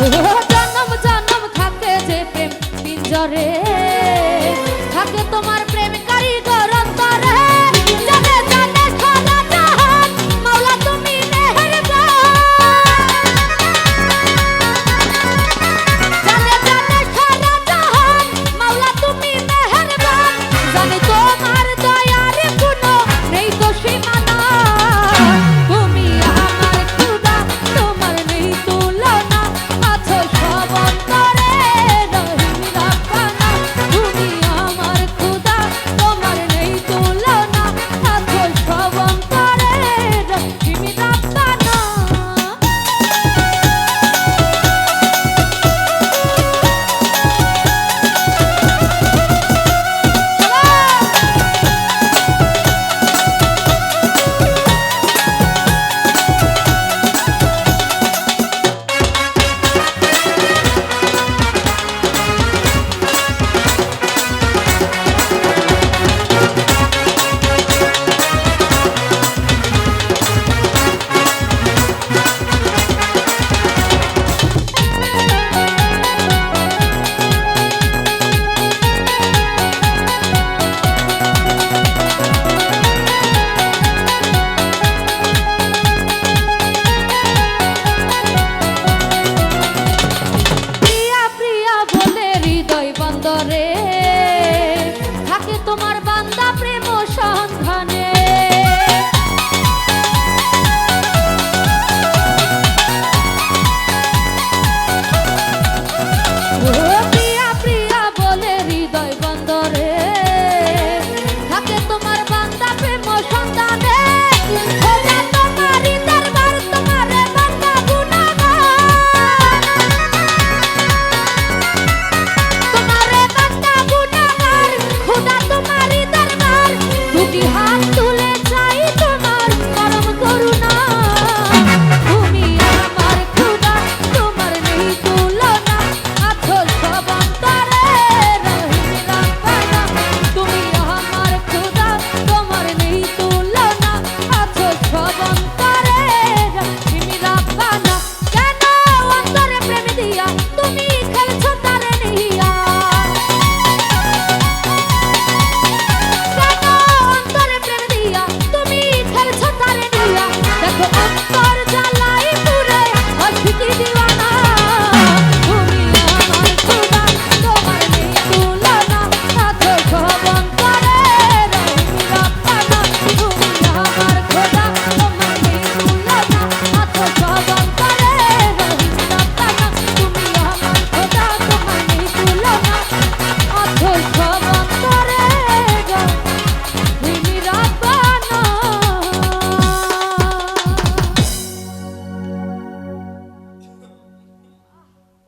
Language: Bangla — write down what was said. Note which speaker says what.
Speaker 1: জন্ম জন্ম থাকে যে প্রেম পিঞ্জরে থাকে তোমার